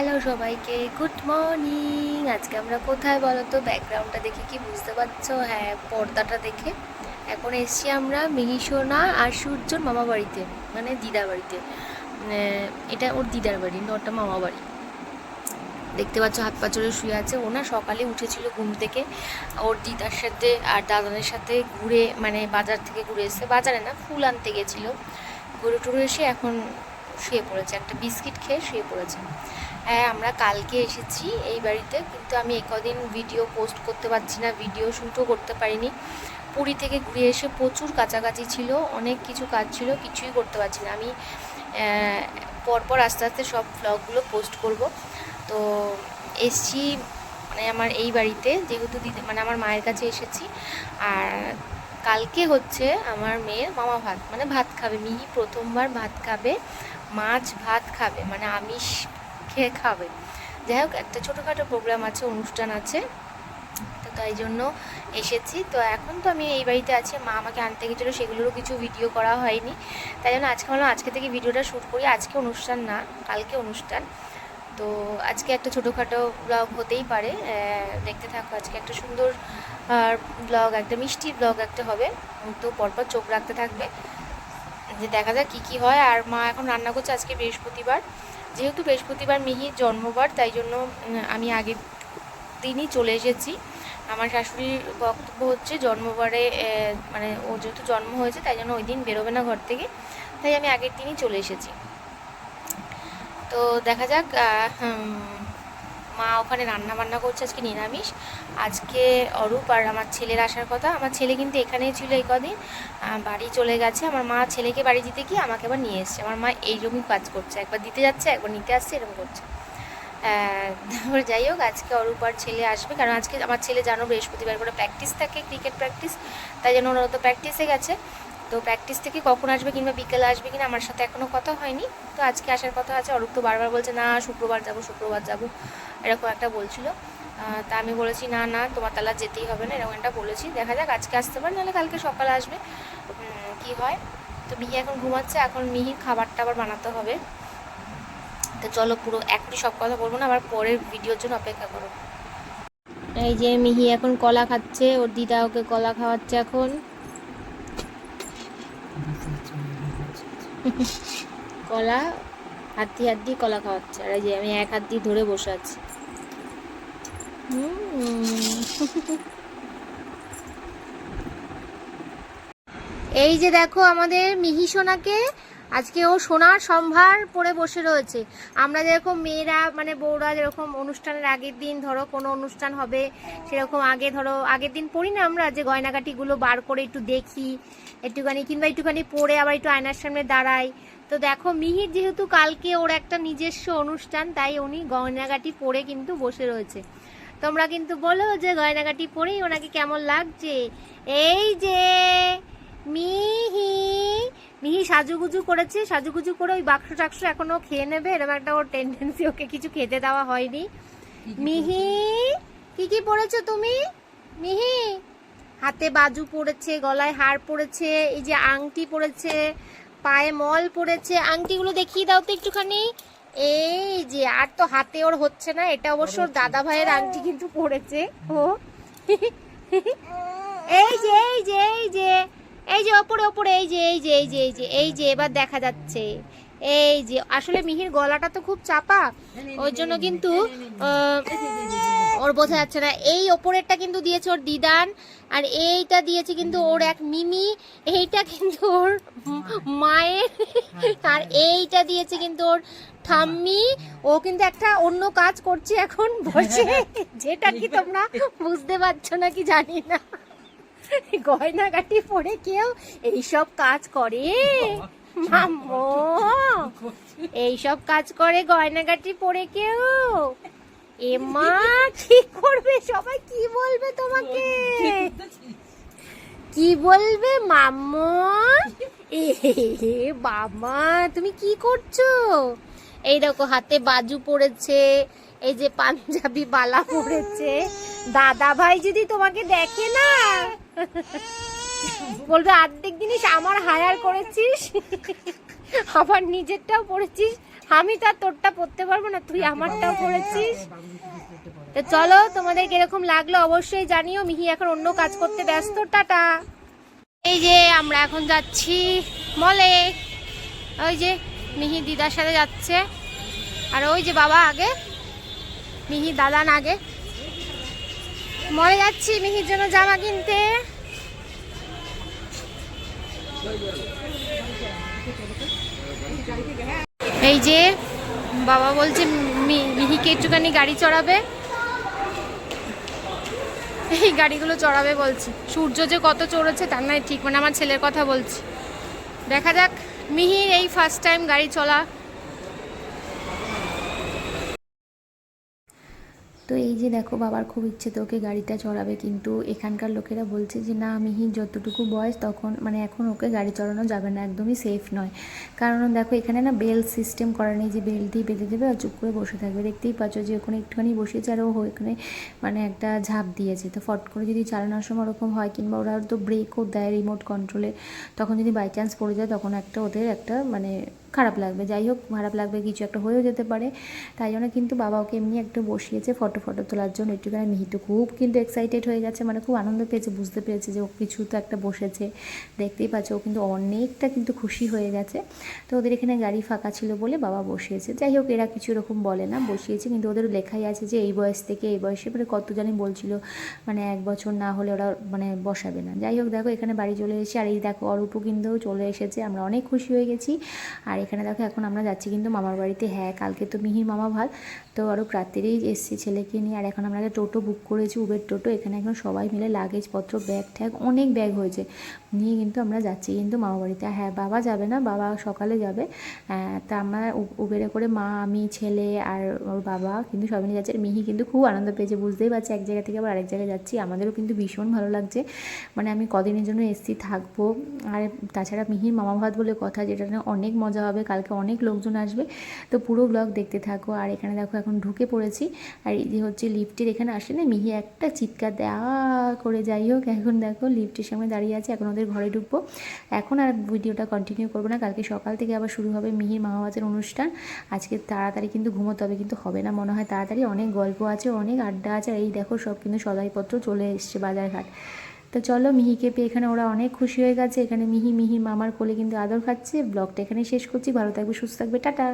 Hello সবাইকে good morning আজকে আমরা কোথায় বলো তো ব্যাকগ্রাউন্ডটা দেখে কি বুঝতে পারছ? হ্যাঁ পর্দাটা দেখে। এখন এসছি আমরা মিহিসোনা আর সূর্যর মামা বাড়িতে মানে দিদার বাড়িতে। এটা ওর দিদার বাড়ি, নটা মামা বাড়ি। দেখতে পাচ্ছ, হাত পা চড়ে শুয়ে আছে। ও না সকালে উঠেছিল ঘুম থেকে। ওর দিদার সাথে আর দাদানের সাথে ঘুরে মানে বাজার থেকে ঘুরে এসে বাজারে না ফুল আনতে গেছিল। ঘুরে টুরে এসে এখন শুয়ে পড়েছে, একটা বিস্কিট খেয়ে শুয়ে পড়েছে। হ্যাঁ আমরা কালকে এসেছি এই বাড়িতে, কিন্তু আমি এই কদিন ভিডিও পোস্ট করতে পারছি না, ভিডিও শ্যুটও করতে পারিনি। পুরী থেকে ঘুরে এসে প্রচুর কাছাকাছি ছিল, অনেক কিছু কাজ ছিল, কিছুই করতে পারছি না। আমি পরপর আস্তে আস্তে সব ব্লগগুলো পোস্ট করব। তো এসছি মানে আমার এই বাড়িতে, যেহেতু দিদি মানে আমার মায়ের কাছে এসেছি। আর কালকে হচ্ছে আমার মেয়ের মামা ভাত মানে ভাত খাবে, মিহি প্রথমবার ভাত খাবে। মাছ ভাত খাবে মানে আমিষ খেয়ে খাবে। যাই হোক, একটা ছোটোখাটো প্রোগ্রাম আছে, অনুষ্ঠান আছে। তো তাই জন্য এসেছি। তো এখন তো আমি এই বাড়িতে আছি, মা আমাকে আনতে গেছিল, সেগুলোরও কিছু ভিডিও করা হয়নি। তাই জন্য আজকে ভাবলাম, আজকে থেকে ভিডিওটা শ্যুট করি। আজকে অনুষ্ঠান না, কালকে অনুষ্ঠান। তো আজকে একটা ছোটোখাটো ব্লগ হতেই পারে। দেখতে থাকো, আজকে একটা সুন্দর ব্লগ একটা মিষ্টি ব্লগ একটা হবে। তো পরপর চোখ রাখতে থাকবে। যে দেখা যাক কী কী হয়। আর মা এখন রান্না করছে আজকে বৃহস্পতিবার। যেহেতু বৃহস্পতিবার মিহির জন্মবার, তাই জন্য আমি আগের দিনই চলে এসেছি। আমার শাশুড়ির বক্তব্য হচ্ছে জন্মবারে মানে ও যেহেতু জন্ম হয়েছে, তাই জন্য ওই দিন বেরোবে না ঘর থেকে। তাই আমি আগের দিনই চলে এসেছি। তো দেখা যাক মা ওখানে রান্না বান্না করছে আজকে নিরামিষ। আজকে অরূপ আর আমার ছেলের আসার কথা। আমার ছেলে কিন্তু এখানেই ছিল এই কদিন। বাড়ি চলে গেছে। আমার মা ছেলেকে বাড়ি দিতে গিয়ে আমাকে আবার নিয়ে এসছে। আমার মা এইরকমই কাজ করছে। একবার দিতে যাচ্ছে, একবার নিতে আসছে, এরকম করছে। তারপর যাই হোক, আজকে অরূপ আর ছেলে আসবে। কারণ আজকে আমার ছেলে জানো বৃহস্পতিবার করে প্র্যাকটিস থাকে ক্রিকেট প্র্যাকটিস তাই জন্য ওরা তো প্র্যাকটিসে গেছে। তো প্র্যাকটিস থেকে কখন আসবে কিংবা বিকেলে আসবে কিনা আমার সাথে এখনও কথা হয়নি। তো আজকে আসার কথা আছে, অরূপ তো বারবার বলছে, না, শুক্রবার যাব শুক্রবার যাব। এরকম একটা বলছিল। তা আমি বলেছি, না না, তোমার তালা যেতেই হবে না। এরকম একটা বলেছি। দেখা যাক, আজকে আসতে পারে, নাহলে কালকে সকালে আসবে। কি হয়? তো মিহি এখন ঘুমাচ্ছে, এখন মিহির খাবারটা আবার বানাতে হবে। তো চলো পুরো এখনই সব কথা বলব না, আবার পরের ভিডিওর জন্য অপেক্ষা করো। এই যে মিহি এখন কলা খাচ্ছে, ওর দিদা ওকে কলা খাওয়াচ্ছে এখন। কলা, হাত দিয়ে হাত দিয়ে কলা খাওয়াচ্ছে আর এই যে আমি এক হাত দিয়ে ধরে বসে আছি। এই যে দেখো আমাদের মিহি সোনাকে আজকে ও সোনার সম্ভার পরে বসে রয়েছে। আমরা যেরকম মেয়েরা মানে বউরা যেরকম অনুষ্ঠানের আগের দিন, ধরো কোনো অনুষ্ঠান হবে, সেরকম আগে, ধরো আগের দিন পড়ি না আমরা, যে গয়নাগাটিগুলো বার করে একটু দেখি, একটুখানি কিংবা একটুখানি পরে আবার একটু আয়নার সামনে দাঁড়াই। তো দেখো, মিহির যেহেতু কালকে ওর একটা নিজস্ব অনুষ্ঠান, তাই উনি গয়নাগাটি পরে কিন্তু বসে রয়েছে। তোমরা কিন্তু বলো যে গয়নাগাটি পরেই ওনাকে কেমন লাগছে। এই যে সাজুগুজু করেছে সাজুগুজু করে ওই বাক্স টাক্স এখনও খেয়ে নেবে এরকম একটা ওর টেন্ডেন্সি ওকে কিছু খেতে দেওয়া হয়নি। মিহি কি কি পরেছো তুমি? মিহি হাতে বাজু পড়েছে গলায় হার পড়েছে এই যে আংটি পড়েছে পায়ে মল পড়েছে আংটিগুলো দেখিয়ে দাও তো একটুখানি। এই যে আর তো হাতে ওর হচ্ছে না এটা অবশ্য দাদা ভাইয়ের আংটি কিন্তু পড়েছে ও। এই যে এই যে ওপরে ওপরে, এই যে এই যে এই যে এই যে এই যে, এবার দেখা যাচ্ছে। এই যে, আসলে মিহির গলাটা তো খুব চাপা ওই জন্য কিন্তু ওর বোঝা যাচ্ছে না। এই ওপরেরটা কিন্তু দিয়েছে ওর দিদান, আর এইটা দিয়েছে কিন্তু ওর এক মিমি, এইটা কিন্তু ওর মায়ের, আর এইটা দিয়েছে কিন্তু ওর ঠাম্মি। ও কিন্তু একটা অন্য কাজ করছে এখন, বসে। যেটা কি তোমরা বুঝতে পারছ না কি জানি না। গয়নাগাটি পরে কেউ এইসব কাজ করে? মাম্মো এইসব কাজ করে গয়নাগাটি পরে কেউ? এ মা কি করবে? সবাই কি বলবে তোমাকে? কি বলবে মাম্মু? এ বাবা তুমি কি করছ? এই দেখো, হাতে বাজু পড়েছে, এই যে পাঞ্জাবি বালা পড়েছে। দাদা ভাই যদি তোমাকে দেখে না, বলবে, আর্ধেক জিনিস আমার হায়ার করেছিস, আবার নিজেরটাও পড়েছিস, আমি তো আর তোরটা পড়তে পারব না, তুই আমারটাও পড়েছিস। তো চলো, তোমাদের কীরকম লাগল অবশ্যই জানিও, মিহি এখন অন্য কাজ করতে ব্যস্ত, টাটা। এই যে, আমরা এখন যাচ্ছি মলে ওই যে মিহি দিদার সাথে যাচ্ছে। আর ওই যে বাবা আগে মিহি দাদান আগে। মরে যাচ্ছি মিহির জন্য জামা কিনতে। এই যে বাবা বলছে মিহিকে একটুখানি গাড়ি চড়াবে। এই গাড়িগুলো চড়াবে বলছে। সূর্য যে কত চড়েছে তার নয় ঠিক মানে আমার ছেলের কথা বলছি। দেখা যাক। মিহির এই ফার্স্ট টাইম গাড়ি চলা তো এই যে দেখো বাবার খুব ইচ্ছে তো ওকে গাড়িটা চড়াবে, কিন্তু এখানকার লোকেরা বলছে যে, না মিহির যতটুকু বয়স তখন মানে এখন ওকে গাড়ি চড়ানো যাবে না, একদমই সেফ নয়। কারণ দেখো এখানে না বেল সিস্টেম করা নেই যে বেল দিয়ে বেঁধে দেবে আর চুপ করে বসে থাকবে। দেখতেই পাচ্ছ যে ওখানে একটুখানি বসেছে আর ও ওখানে মানে একটা ঝাঁপ দিয়েছে। তো ফট করে যদি চালানোর সময় ওরকম হয় কিংবা ওরা তো ব্রেকও দেয় রিমোট কন্ট্রোলে তখন যদি বাই চান্স পড়ে যায় তখন একটা ওদের একটা মানে খারাপ লাগবে। যাই হোক, খারাপ লাগবে, কিছু একটা হয়েও যেতে পারে। তাই জন্য কিন্তু বাবা ওকে এমনি একটু বসিয়েছে ফটো ফটো তোলার জন্য। একটুখানি মিহিত খুব কিন্তু এক্সাইটেড হয়ে গেছে মানে খুব আনন্দ পেয়েছে, বুঝতে পেরেছে যে ও কিছু তো একটা বসেছে। দেখতেই পাচ্ছে, ও কিন্তু অনেকটা কিন্তু খুশি হয়ে গেছে। তো ওদের এখানে গাড়ি ফাঁকা ছিল বলে বাবা বসিয়েছে। যাই হোক, এরা কিছু এরকম বলে না, বসিয়েছে। কিন্তু ওদের লেখাই আছে যে এই বয়স থেকে এই বয়সে মানে কত জানি বলছিল মানে এক বছর না হলে ওরা মানে বসাবে না। যাই হোক, দেখো এখানে বাড়ি চলে এসেছে। আর এই দেখো, অরূপও কিন্তু চলে এসেছে। আমরা অনেক খুশি হয়ে গেছি। আর এখানে দেখো, এখন আমরা যাচ্ছি কিন্তু মামার বাড়িতে। হ্যাঁ কালকে তো মিহির মামা ভালো। তো অরূপ রাত্রেই এসছি ছেলেকে নিয়ে। আর এখন আমরা একটা টোটো বুক করেছি উবের টোটো। এখানে এখন সবাই মিলে লাগেজপত্র ব্যাগ ট্যাগ অনেক ব্যাগ হয়েছে। নিয়ে কিন্তু আমরা যাচ্ছি কিন্তু মামা বাড়িতে। হ্যাঁ বাবা যাবে না, বাবা সকালে যাবে। তা আমরা উবেরে করে মা, আমি, ছেলে আর ওর বাবা কিন্তু সবাই নিয়ে যাচ্ছে। আর মিহি কিন্তু খুব আনন্দ পেয়েছে, বুঝতেই পারছি। এক জায়গা থেকে আবার আরেক জায়গায় যাচ্ছি। আমাদেরও কিন্তু ভীষণ ভালো লাগছে। মানে আমি কদিনের জন্য এসছি, থাকব। আর তাছাড়া মিহির মামা ভাত বলে কথা, যেটা অনেক মজা হবে, কালকে অনেক লোকজন আসবে। তো পুরো ব্লগ দেখতে থাকো। আর এখানে দেখো, এখন ঢুকে পড়েছি। আর এই যে হচ্ছে লিফটের এখানে আসে না, মিহি একটা চিৎকার দেয় করে যাই হোক। এখন দেখো লিফটের সামনে দাঁড়িয়ে আছে, এখন ওদের ঘরে ঢুকবো। এখন আর ভিডিওটা কন্টিনিউ করব না, কালকে সকাল থেকে আবার শুরু হবে মিহির মামাবাজের অনুষ্ঠান। আজকে তাড়াতাড়ি কিন্তু ঘুমোতে হবে, কিন্তু হবে না, মনে হয় তাড়াতাড়ি। অনেক গল্প আছে, অনেক আড্ডা আছে, আর এই দেখো সব কিন্তু সদাইপত্র চলে এসছে বাজারঘাট। তো চলো মিহিকে পেয়ে এখানে ওরা অনেক খুশি হয়ে গেছে। এখানে মিহি মিহি মামার কোলে কিন্তু আদর খাচ্ছে। ব্লগটা এখানে শেষ করছি। ভালো থাকবে, সুস্থ থাকবে। টাটা।